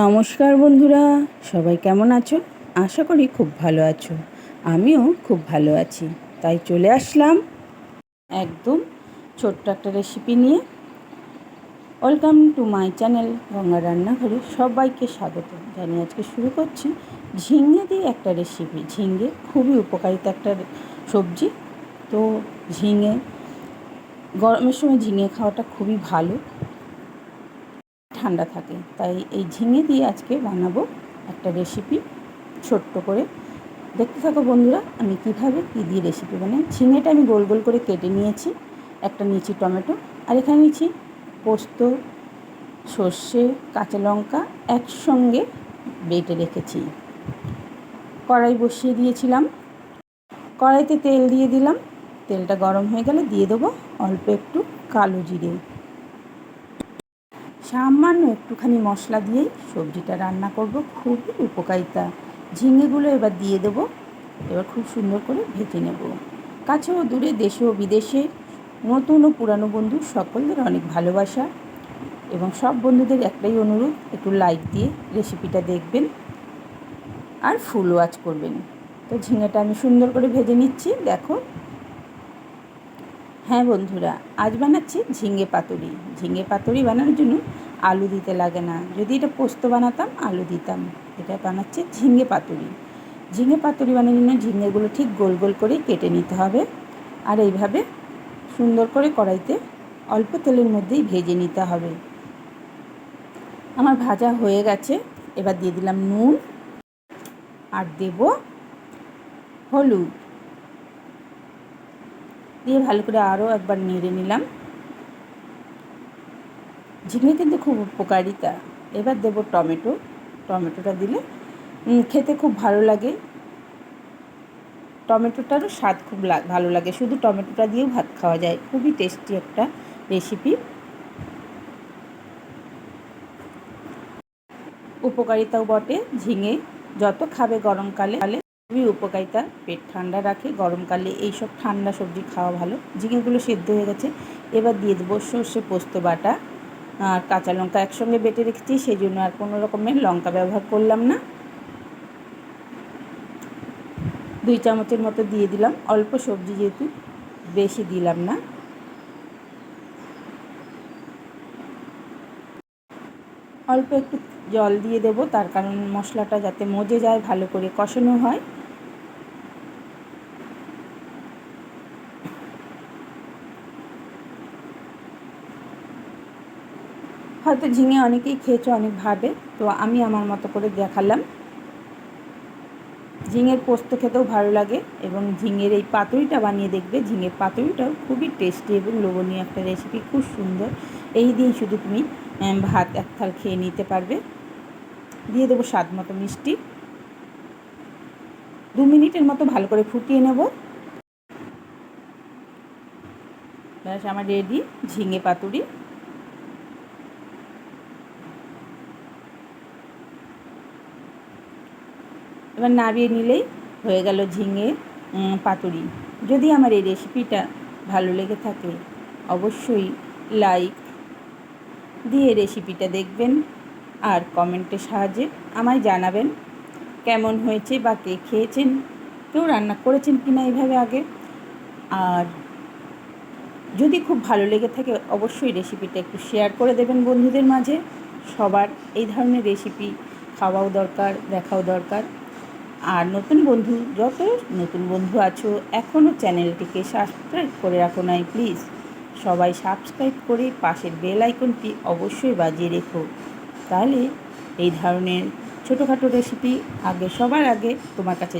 নমস্কার বন্ধুরা, সবাই কেমন আছো? আশা করি খুব ভালো আছো। আমিও খুব ভালো আছি। তাই চলে আসলাম একদম ছোট্ট একটা রেসিপি নিয়ে। Welcome to my channel Ganga রান্নাঘরে সবাইকে স্বাগত। জানি আজকে শুরু করছি ঝিঙে দিয়ে একটা রেসিপি ঝিঙে খুবই উপকারিতা একটা সবজি। তো ঝিঙে, গরমের সময় ঝিঙে খাওয়াটা খুবই ভালো। ঠান্ডা থাকে। তাই এই ঝিঙে দিয়ে আজকে বানাবো একটা রেসিপি ছোট্ট করে। দেখতে থাকো বন্ধুরা, আমি কীভাবে কী দিয়ে রেসিপি বানাই। ঝিঙেটা আমি গোল গোল করে কেটে নিয়েছি, একটা নিয়েছি টমেটো, আর এখানে নিয়েছি পোস্ত, সর্ষে, কাঁচা লঙ্কা একসঙ্গে বেটে রেখেছি। কড়াই বসিয়ে দিয়েছিলাম। কড়াইতে তেল দিয়ে দিলাম। তেলটা গরম হয়ে গেলে দিয়ে দেবো অল্প একটু কালো জিরে। সামান্য একটুখানি মশলা দিয়েই সবজিটা রান্না করব। খুবই উপকারিতা। ঝিঙেগুলো এবার দিয়ে দেব। এবার খুব সুন্দর করে ভেজে নেব। কাছেও দূরে দেশে ও বিদেশে নতুন ও পুরানো বন্ধু সকলদের অনেক ভালোবাসা। এবং সব বন্ধুদের একটাই অনুরোধ, একটু লাইক দিয়ে রেসিপিটা দেখবেন আর ফুল ওয়াচ করবেন। তো ঝিঙেটা আমি সুন্দর করে ভেজে নিচ্ছি। দেখো। হ্যাঁ বন্ধুরা, আজ বানাচ্ছি ঝিঙে পাতুরি। ঝিঙে পাতুরি বানানোর জন্য আলু দিতে লাগে না। যদি এটা পোস্ত বানাতাম, আলু দিতাম। এটা বানাচ্ছে ঝিঙে পাতুরি। ঝিঙে পাতুরি বানানোর জন্য ঝিঙেগুলো ঠিক গোল গোল করেই কেটে নিতে হবে। আর এইভাবে সুন্দর করে কড়াইতে অল্প তেলের মধ্যেই ভেজে নিতে হবে। আমার ভাজা হয়ে গেছে। এবার দিয়ে দিলাম নুন আর দেব হলুদ। দিয়ে ভালো করে আরও একবার নেড়ে নিলাম। ঝিঙে কিন্তু খুব উপকারিতা। এবার দেব টমেটো। টমেটোটা দিলে খেতে খুব ভালো লাগে। টমেটোটারও স্বাদ খুব ভালো লাগে। শুধু টমেটোটা দিয়েও ভাত খাওয়া যায়। খুবই টেস্টি একটা রেসিপি উপকারিতাও বটে ঝিঙে। যত খাবে গরমকালে তাহলে খুবই উপকারিতা। পেট ঠান্ডা রাখে গরমকালে এইসব ঠান্ডা সবজি খাওয়া ভালো। ঝিঙেগুলো সেদ্ধ হয়ে গেছে। এবার দিয়ে দেবো সর্ষে পোস্ত বাটা। আর কাঁচা লঙ্কা একসঙ্গে বেটে রেখেছি সেই জন্য আর কোনো রকমের লঙ্কা ব্যবহার করলাম না। দুই চামচের মতো দিয়ে দিলাম, অল্প সবজি যেহেতু বেশি দিলাম না। অল্প একটু জল দিয়ে দেব, তার কারণ মশলাটা যাতে মজে যায়, ভালো করে কষানো হয়। হয়তো ঝিঙে অনেকেই খেয়েছো অনেকভাবে তো আমি আমার মতো করে দেখালাম। ঝিঙের পোস্ত খেতেও ভালো লাগে এবং ঝিঙের এই পাতুরিটা বানিয়ে দেখবে। ঝিঙের পাতুরিটাও খুবই টেস্টি এবং লোভনীয় একটা রেসিপি খুব সুন্দর। এই দিয়েই শুধু তুমি ভাত এক থাল খেয়ে নিতে পারবে। দিয়ে দেবো স্বাদ মতো মিষ্টি। দু মিনিটের মতো ভালো করে ফুটিয়ে নেব। ব্যাস, আমার রেডি ঝিঙে পাতুরি। এবার নাবিয়ে নিলেই হয়ে গেল ঝিঙে পাতুরি। যদি আমার এই রেসিপিটা ভালো লেগে থাকে, অবশ্যই লাইক দিয়ে রেসিপিটা দেখবেন আর কমেন্টের সাহায্যে আমায় জানাবেন কেমন হয়েছে বা কে খেয়েছেন, কেউ রান্না করেছেন কি না এইভাবে আগে। আর যদি খুব ভালো লেগে থাকে, অবশ্যই রেসিপিটা একটু শেয়ার করে দেবেন বন্ধুদের মাঝে। সবার এই ধরনের রেসিপি খাওয়াও দরকার, দেখাও দরকার। আর নতুন বন্ধু, যত নতুন বন্ধু আছো এখনও চ্যানেলটিকে সাবস্ক্রাইব করে রাখো নাই, প্লিজ। সবাই সাবস্ক্রাইব করে পাশের বেল আইকনটি অবশ্যই বাজিয়ে রেখো। তাহলে এই ধরনের ছোটোখাটো রেসিপি আগে সবার আগে তোমার কাছে